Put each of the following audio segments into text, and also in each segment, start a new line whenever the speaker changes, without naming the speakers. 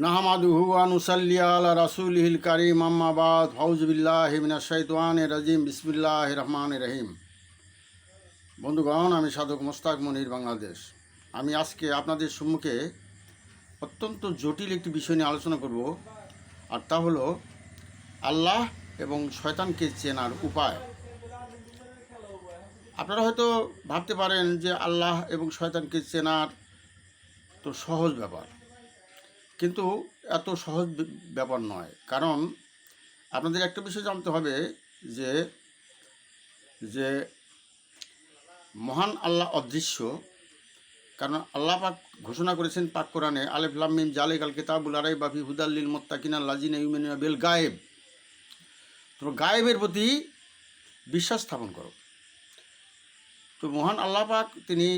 নাহমাদুহু আনুসাল্লি আলা রাসুলহিল কারিম আম্মাবাদ ফাউজবিল্লাহ মিনাশ শাইতানির রাজিম। বিসমিল্লাহ রহমান রহিম। বন্ধুগণ, আমি সাধক মোস্তাক মনির বাংলাদেশ। আমি আজকে আপনাদের সম্মুখে অত্যন্ত জটিল একটি বিষয় নিয়ে আলোচনা করব, আর তা হলো আল্লাহ এবং শয়তানকে চেনার উপায়। আপনারা হয়তো ভাবতে পারেন যে আল্লাহ এবং শয়তানকে চেনার তো সহজ ব্যাপার। কিন্তু এত সহজ ব্যাপার নয়। কারণ আপনাদের একটা বিষয় জানতে হবে যে যে মহান আল্লাহ অদৃশ্য, কারণ আল্লাহ পাক ঘোষণা করেছেন পাক কোরআনে, আলেফ লামিম জালে কাল কিতাবুল আরাই বাফি হুদাল্লিল মোত্তাকিনা লাজিনা বেল গায়েব। তো গায়েবের প্রতি বিশ্বাস স্থাপন করো। তো মহান আল্লাহ পাক তিনি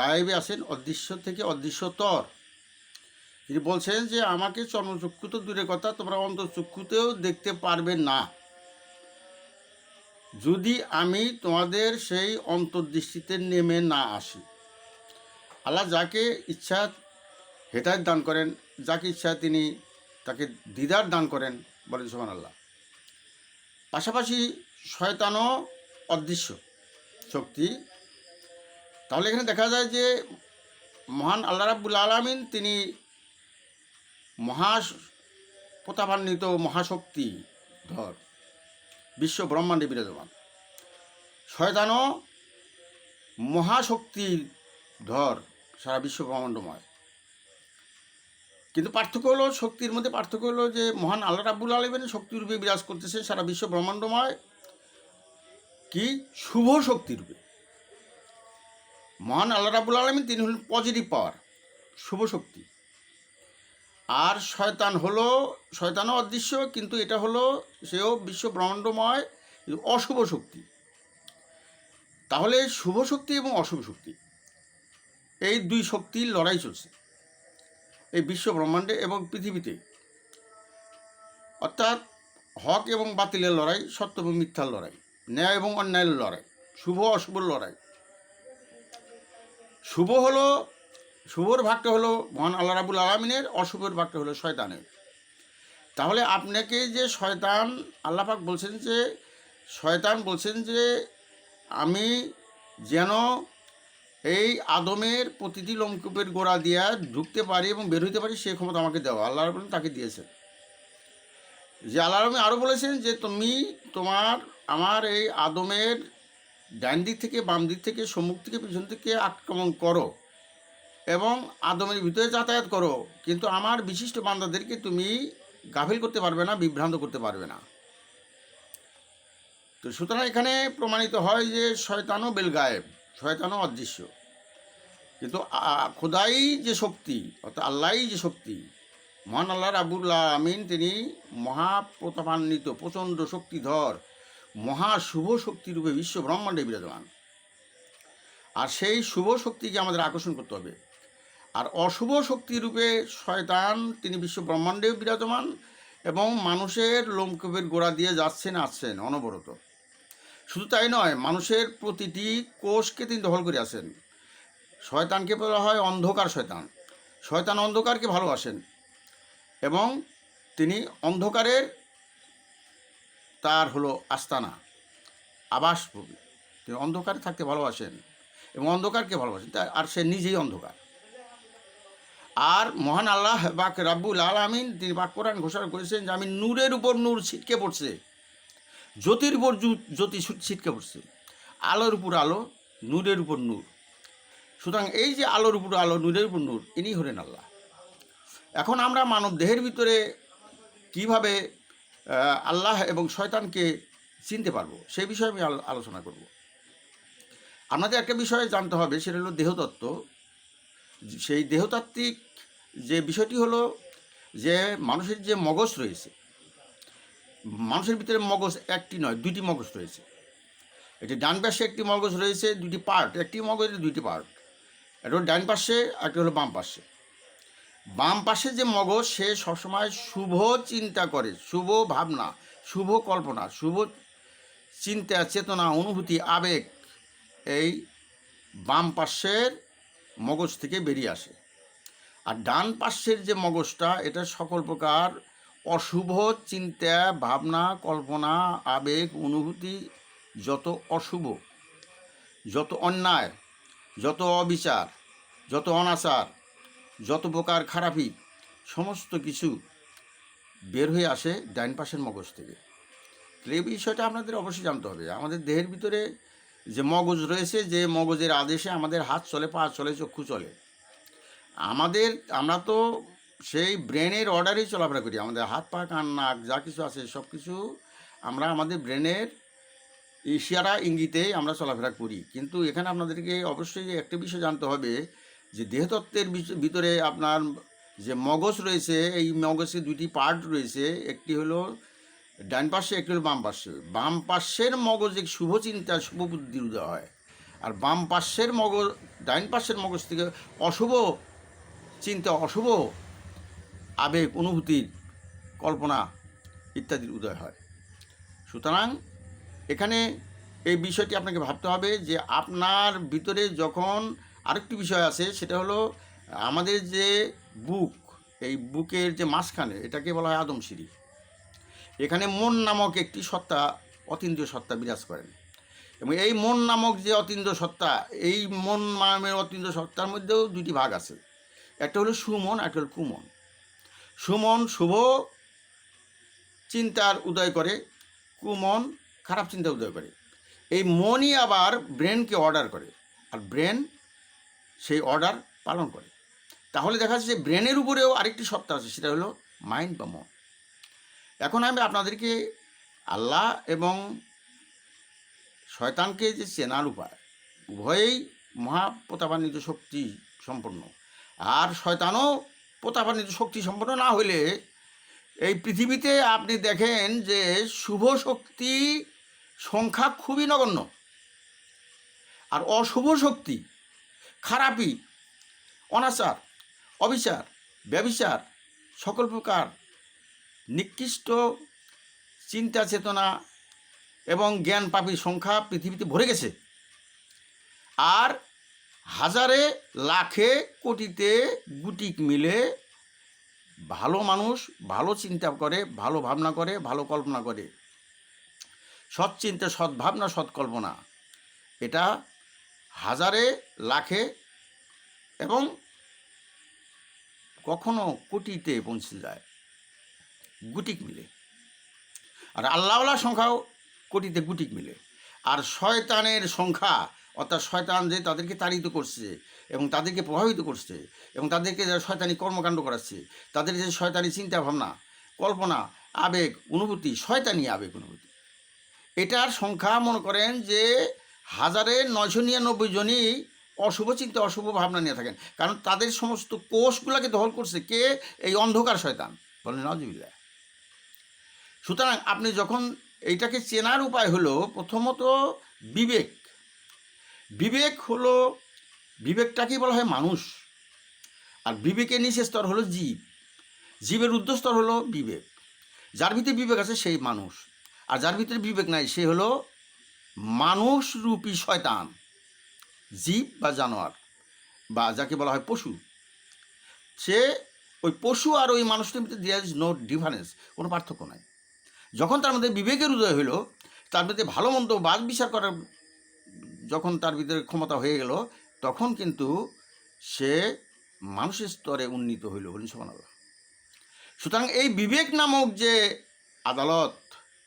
গায়েবে আছেন, অদৃশ্য থেকে অদৃশ্যতর। তিনি বলছেন যে, আমাকে চর্মচক্ষু তো দূরের কথা, তোমরা অন্তচক্ষুতেও দেখতে পারবে না। যদি আমি তোমাদের সেই অন্তর্দৃষ্টিতে নেমে না আসি। আল্লাহ যাকে ইচ্ছা হেদায়ত দান করেন, যাকে ইচ্ছা তিনি তাকে দিদার দান করেন বলেন সোহান আল্লাহ পাশাপাশি শয়তানও অদৃশ্য শক্তি। তাহলে এখানে দেখা যায় যে, মহান আল্লাহ রাব্বুল আলমিন তিনি মহা প্রতাপান্বিত মহাশক্তি ধর, বিশ্ব ব্রহ্মাণ্ডে বিরাজমান। শয়তানও মহাশক্তির ধর, সারা বিশ্ব ব্রহ্মাণ্ডময়। কিন্তু পার্থক্য হলো, শক্তির মধ্যে পার্থক্য হলো যে, মহান আল্লাহ রাব্বুল আলমিন শক্তিরূপে বিরাজ করতেছে সারা বিশ্ব ব্রহ্মাণ্ডময়। কি? শুভ শক্তিরূপে। মহান আল্লাহ রাবুল আলমিন তিনি হলেন পজিটিভ পাওয়ার শুভ শক্তি। আর শয়তান হলো, শয়তানও অদৃশ্য, কিন্তু এটা হলো, সেও বিশ্ব ব্রহ্মাণ্ডময় অশুভ শক্তি। তাহলে শুভ শক্তি এবং অশুভ শক্তি, এই দুই শক্তির লড়াই চলছে, এই বিশ্ব ব্রহ্মাণ্ডে এবং পৃথিবীতে। অর্থাৎ হক এবং বাতিলের লড়াই, সত্য এবং মিথ্যার লড়াই, ন্যায় এবং অন্যায়ের লড়াই, শুভ অশুভ লড়াই। শুভ হলো শুভর ভাগটা হলো মহান আল্লাহ রাবুল আলমিনের, অশুভর ভাগটা হলো শয়তানের। তাহলে আপনাকে যে শয়তান আল্লাপাক বলছেন যে, শয়তান বলছেন যে, আমি যেন এই আদমের প্রতিটি লোমকূপের গোড়া দিয়া ঢুকতে পারি এবং বের হইতে পারি, সে ক্ষমতা আমাকে দেওয়া। আল্লাহ রাবুল তাকে দিয়েছেন। যে আল্লাহ রবি আরও বলেছেন যে, তুমি তোমার, আমার এই আদমের ডান দিক থেকে বাম দিক থেকে সম্মুখ থেকে পিছন থেকে আক্রমণ করো। এবং আদমের ভিতরে যাতায়াত করো। কিন্তু আমার বিশিষ্ট বান্দাদেরকে তুমি গাফিল করতে পারবে না, বিভ্রান্ত করতে পারবে না। তো সুতরাং এখানে প্রমাণিত হয় যে শয়তানও বেল গায়েব শয়তানও অদৃশ্য। কিন্তু খোদাই যে শক্তি, অর্থাৎ আল্লাহই যে শক্তি, মহান আল্লাহ রাবুল্লাহ আমিন তিনি মহাপ্রতাপান্বিত, প্রচণ্ড শক্তিধর, মহা শুভ শক্তিরূপে বিশ্ব ব্রহ্মাণ্ডে বিরাজমান। আর সেই শুভ শক্তিকে আমাদের আকর্ষণ করতে হবে। আর অশুভ শক্তিরূপে শয়তান, তিনি বিশ্ব ব্রহ্মাণ্ডেও বিরাজমান এবং মানুষের লোমকূপের গোড়া দিয়ে যাচ্ছেন, আসছেন অনবরত। শুধু তাই নয়, মানুষের প্রতিটি কোষকে তিনি দখল করে আছেন। শয়তানকে বলা হয় অন্ধকার শয়তান। শয়তান অন্ধকারকে ভালোবাসেন এবং তিনি অন্ধকারের, তার হলো আস্তানা, আবাসভূমি। তিনি অন্ধকারে থাকতে ভালোবাসেন এবং অন্ধকারকে ভালোবাসেন। আর সে নিজেই অন্ধকার। আর মহান আল্লাহ বাক রাব্বুল আলামিন তিনি বাক কোরআন ঘোষণা করেছেন যে আমি নূরের উপর নূর ছিটকে পড়ছে, জ্যোতির উপর জ্যোতি ছিটকে পড়ছে। আলোর উপর আলো, নূরের উপর নূর। সুতরাং এই যে আলোর উপর আলো, নূরের উপর নূর, ইনি হলেন আল্লাহ। এখন আমরা মানব দেহের ভিতরে কীভাবে আল্লাহ এবং শয়তানকে চিনতে পারব সেই বিষয়ে আমি আলো- আলোচনা করব। আপনাদের একটা বিষয়ে জানতে হবে, সেটা হলো দেহতত্ত্ব। সেই দেহতাত্ত্বিক যে বিষয়টি হলো যে মানুষের যে মগজ রয়েছে, মানুষের ভিতরে মগজ একটি নয়, দুইটি মগজ রয়েছে। এটি ডান পাশে একটি মগজ রয়েছে দুটি পার্ট, একটি মগজের দুইটি পার্ট। এটা হলো ডান পাশে একটা হলো বাম পাশে। বাম পাশে যে মগজ, সে সবসময় শুভ চিন্তা করে, শুভ ভাবনা, শুভ কল্পনা, শুভ চিন্তা, চেতনা, অনুভূতি, আবেগ, এই বাম পাশের মগজ থেকে বেরিয়ে আসে। আর ডান পাশের যে মগজটা, এটা সকল প্রকার অশুভ চিন্তা, ভাবনা, কল্পনা, আবেগ, অনুভূতি, যত অশুভ, যত অন্যায়, যত অবিচার, যত অনাচার, যত প্রকার খারাপি, সমস্ত কিছু বের হয়ে আসে ডাইন পাশের মগজ থেকে। এই বিষয়টা আপনাদের অবশ্যই জানতে হবে। আমাদের দেহের ভিতরে যে মগজ রয়েছে, যে মগজের আদেশে আমাদের হাত চলে, পা চলে, চক্ষু চলে। আমাদের, আমরা তো সেই ব্রেনের অর্ডারেই চলাফেরা করি। আমাদের হাত, পা, কান, নাক, যা কিছু আছে, সব কিছু আমরা আমাদের ব্রেনের ইশারা ইঙ্গিতে আমরা চলাফেরা করি। কিন্তু এখানে আপনাদেরকে অবশ্যই একটা বিষয় জানতে হবে, যে দেহতত্ত্বের ভিতরে আপনার যে মগজ রয়েছে, এই মগজের দুইটি পার্ট রয়েছে। একটি হলো ডান পাশে একটি হলো বাম পাশে। বাম পাশের মগজে শুভ চিন্তা, শুভ বুদ্ধির উদয় হয়। আর বাম পাশের মগজ ডাইন পাশের মগজ থেকে অশুভ চিন্তা, অশুভ আবেগ, অনুভূতির কল্পনা ইত্যাদির উদয় হয়। সুতরাং এখানে এই বিষয়টি আপনাকে ভাবতে হবে যে আপনার ভিতরে যখন আরেকটি বিষয় আছে, সেটা হলো আমাদের যে বুক, এই বুকের যে মাঝখানে, এটাকে বলা হয় আদমশিরি এখানে মন নামক একটি সত্তা অতীন্দ্রিয় সত্তা বিরাজ করেন। এবং এই মন নামক যে অতীন্দ্রিয় সত্তা, এই মন নামের অতীন্দ্রিয় সত্তার মধ্যেও দুটি ভাগ আছে। একটা হলো সুমন, একটা হলো কুমন। সুমন শুভ চিন্তার উদয় করে, কুমন খারাপ চিন্তা উদয় করে। এই মনই আবার ব্রেনকে অর্ডার করে, আর ব্রেন সেই অর্ডার পালন করে। তাহলে দেখা যাচ্ছে যে ব্রেনের উপরেও আরেকটি সত্তা আছে, সেটা হলো মাইন্ড বা মন। এখন আমি আপনাদেরকে আল্লাহ এবং শয়তানকে যে চেনার উপায়, উভয়েই মহাপ্রতাপান্বিত শক্তি সম্পন্ন। আর শয়তানও প্রতাপান্বিত শক্তি সম্পন্ন না হলে এই পৃথিবীতে আপনি দেখেন যে শুভ শক্তি সংখ্যা খুবই নগণ্য। আর অশুভ শক্তি খারাপি অনাচার, অবিচার, ব্যবিচার, সকল প্রকার নিকৃষ্ট চিন্তা চেতনা এবং জ্ঞান পাপীর সংখ্যা পৃথিবীতে ভরে গেছে। আর হাজারে, লাখে, কোটিতে গুটিক মিলে ভালো মানুষ ভালো চিন্তা করে, ভালো ভাবনা করে, ভালো কল্পনা করে। সৎ চিন্তা, সৎ ভাবনা, সৎ কল্পনা। এটা হাজারে, লাখে এবং কখনো কোটিতে পৌঁছে যায়। গুটিক মিলে। আর আল্লাহওয়ালা সংখ্যাও কোটিতে গুটিক মিলে। আর শয়তানের সংখ্যা, অর্থাৎ শয়তান যে তাদেরকে তাড়িত করছে এবং তাদেরকে প্রভাবিত করছে এবং তাদেরকে যারা শয়তানি কর্মকাণ্ড করাচ্ছে, তাদের যে শয়তানি চিন্তা ভাবনা কল্পনা, আবেগ, অনুভূতি, শয়তানি আবেগ, অনুভূতি। এটার সংখ্যা মনে করেন যে হাজারে নয়শো নিরানব্বই জনই অশুভ চিন্তা, অশুভ ভাবনা নিয়ে থাকেন। কারণ তাদের সমস্ত কোষগুলোকে দখল করছে কে? এই অন্ধকার শয়তান। বলেন নজবিল্লা সুতরাং আপনি যখন এইটাকে চেনার উপায় হলো, প্রথমত বিবেক। বিবেক হলো বিবেকটাকেই বলা হয় মানুষ। আর বিবেকের নিচে স্তর হলো জীব। জীবের স্তর হলো বিবেক। যার ভিতরে বিবেক আছে সেই মানুষ। আর যার ভিতরে বিবেক নাই, সে হলো মানুষ রূপী শয়তান। জীব বা জানোয়ার, বা যাকে বলা হয় পশু। সে ওই পশু আর ওই মানুষটার ভিতরে দেয়ার ইজ নো ডিফারেন্স কোনো পার্থক্য নাই। যখন তার মধ্যে বিবেকের উদয় হলো তার মধ্যে ভালো মন্দ বাদ বিচার করার যখন তার ভিতরে ক্ষমতা হয়ে গেল, তখন কিন্তু সে মানুষের স্তরে উন্নীত হইল বলুন সমান সুতরাং এই বিবেক নামক যে আদালত,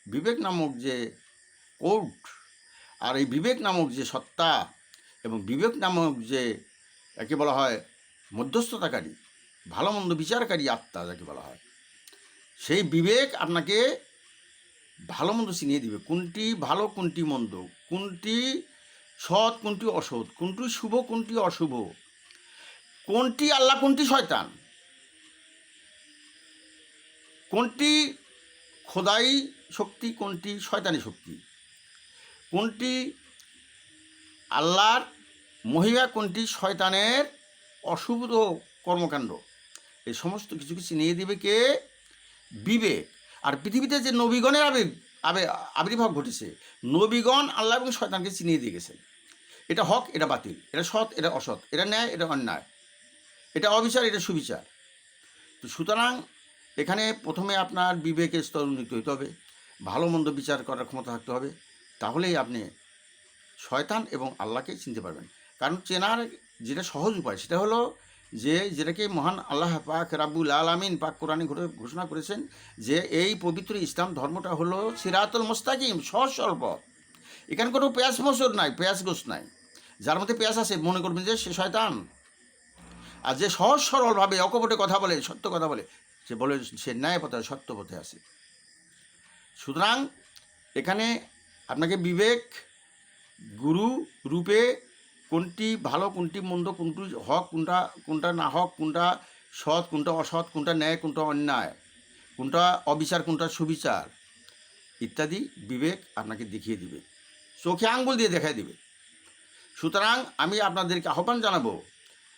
বিবেক নামক যে কোর্ট, আর এই বিবেক নামক যে সত্তা এবং বিবেক নামক যে একে বলা হয় মধ্যস্থতাকারী, ভালো মন্দ বিচারকারী আত্মা, যাকে বলা হয়, সেই বিবেক আপনাকে ভালো মন্দ চিনিয়ে দিবে। কোনটি ভালো, কোনটি মন্দ? কোনটি সৎ, কোনটি অসৎ? কোনটি শুভ, কোনটি অশুভ? কোনটি আল্লাহ, কোনটি শয়তান? কোনটি খোদাই শক্তি, কোনটি শয়তানি শক্তি? কোনটি আল্লাহর মহিমা, কোনটি শয়তানের অশুভ কর্মকাণ্ড? এই সমস্ত কিছুকে চিনিয়ে দিবে কে? বিবেক। আর পৃথিবীতে যে নবীগণের আবির, আবে, আবির্ভাব ঘটেছে, নবীগণ আল্লাহ এবং শয়তানকে চিনিয়ে দিয়ে গেছেন। এটা হক, এটা বাতিল, এটা সৎ, এটা অসৎ, এটা ন্যায়, এটা অন্যায়, এটা অবিচার, এটা সুবিচার। তো সুতরাং এখানে প্রথমে আপনার বিবেকের স্তর উন্নীত হইতে হবে, ভালো মন্দ বিচার করার ক্ষমতা থাকতে হবে, তাহলেই আপনি শয়তান এবং আল্লাহকে চিনতে পারবেন। কারণ চেনার যেটা সহজ উপায়, সেটা হলো যে, যেটাকে মহান আল্লাহ পাক রাব্বুল আলামিন পাক কোরআনে ঘোষণা করেছেন যে, এই পবিত্র ইসলাম ধর্মটা হলো সিরাতুল মুস্তাকিম সহজ সরল এখানে কোনো পেঁয়াজ মসুর নাই, পেঁয়াজ গোস নাই। যার মধ্যে পেঁয়াজ আছে, মনে করবেন যে সে শয়তান। আর যে সহজ সরলভাবে অকপটে কথা বলে, সত্য কথা বলে, সে বলে সে ন্যায় পথে সত্য পথে আছে। সুতরাং এখানে আপনাকে বিবেক, গুরু রূপে কোনটি ভালো, কোনটি মন্দ, কোনটি হক, কোনটা কোনটা না হক, কোনটা সৎ, কোনটা অসৎ, কোনটা ন্যায়, কোনটা অন্যায়, কোনটা অবিচার, কোনটা সুবিচার, ইত্যাদি বিবেক আপনাকে দেখিয়ে দিবে। চোখে আঙ্গুল দিয়ে দেখাই দিবে। সুতরাং আমি আপনাদেরকে আহ্বান জানাব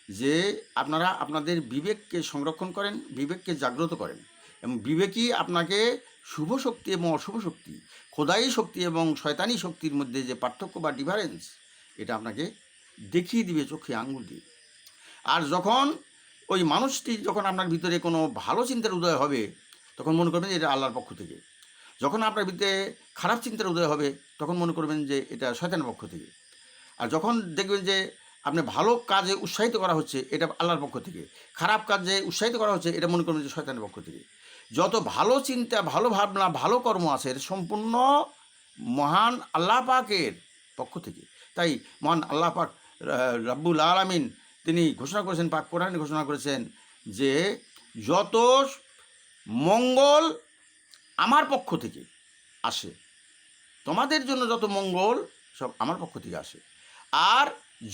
যে আপনারা আপনাদের বিবেককে সংরক্ষণ করেন, বিবেককে জাগ্রত করেন এবং বিবেকই আপনাকে শুভ শক্তি এবং অশুভ শক্তি, খোদাই শক্তি এবং শয়তানি শক্তির মধ্যে যে পার্থক্য বা ডিফারেন্স এটা আপনাকে দেখিয়ে দিবে চোখে আঙ্গুল দিয়ে। আর যখন ওই মানুষটি যখন আপনার ভিতরে কোনো ভালো চিন্তার উদয় হবে, তখন মনে করবেন এটা আল্লাহর পক্ষ থেকে। যখন আপনার ভিতরে খারাপ চিন্তার উদয় হবে, তখন মনে করবেন যে এটা শয়তানের পক্ষ থেকে। আর যখন দেখবেন যে আপনি ভালো কাজে উৎসাহিত করা হচ্ছে, এটা আল্লাহর পক্ষ থেকে। খারাপ কাজে উৎসাহিত করা হচ্ছে, এটা মনে করবেন যে শয়তানের পক্ষ থেকে। যত ভালো চিন্তা, ভালো ভাবনা, ভালো কর্ম আছে, এটা সম্পূর্ণ মহান আল্লাহ পাকের পক্ষ থেকে। তাই মহান আল্লাহ পাক রাব্বুল আলামিন, তিনি ঘোষণা করেছেন, পাক কোরআনে ঘোষণা করেছেন যে যত মঙ্গল আমার পক্ষ থেকে আসে, তোমাদের জন্য যত মঙ্গল সব আমার পক্ষ থেকে আসে। আর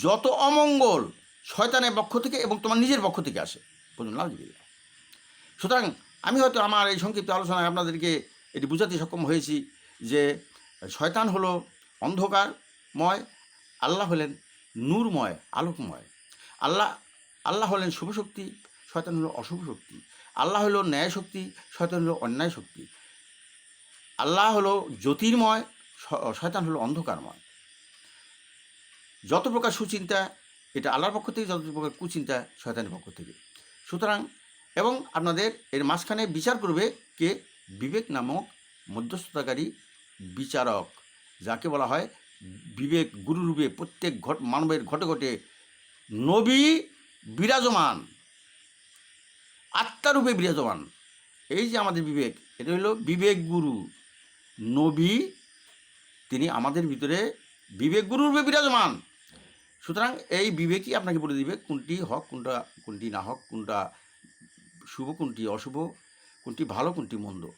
যত অমঙ্গল শয়তানের পক্ষ থেকে এবং তোমার নিজের পক্ষ থেকে আসে। লাউজিবিল্লাহ সুতরাং আমি হয়তো আমার এই সংক্ষিপ্ত আলোচনায় আপনাদেরকে এটি বোঝাতে সক্ষম হয়েছি যে শয়তান হলো অন্ধকারময়, আল্লাহ হলেন নূরময়, আলোকময়। আল্লাহ আল্লাহ হলেন শুভ শক্তি শয়তান হলো অশুভ শক্তি। আল্লাহ হলো ন্যায় শক্তি শয়তান হলো অন্যায় শক্তি। আল্লাহ হলো জ্যোতির্ময় শয়তান হলো অন্ধকারময়। যত প্রকার সুচিন্তা, এটা আল্লাহর পক্ষ থেকে, যত প্রকার কুচিন্তা, শয়তানের পক্ষ থেকে। সুতরাং, এবং আপনাদের এর মাঝখানে বিচার করবে কে? বিবেক নামক মধ্যস্থতাকারী বিচারক, যাকে বলা হয় বিবেক গুরুরূপে প্রত্যেক ঘট, মানবের ঘটে ঘটে নবী বিরাজমান। আত্মারূপে বিরাজমান। এই যে আমাদের বিবেক, এটা হলো বিবেক গুরু। নবী, তিনি আমাদের ভিতরে বিবেক গুরুরূপে বিরাজমান। সুতরাং এই বিবেকই আপনাকে বলে দিবে কোনটি হক, কোনটা, কোনটি না হক, কোনটা শুভ, কোনটি অশুভ, কোনটি ভালো, কোনটি মন্দ।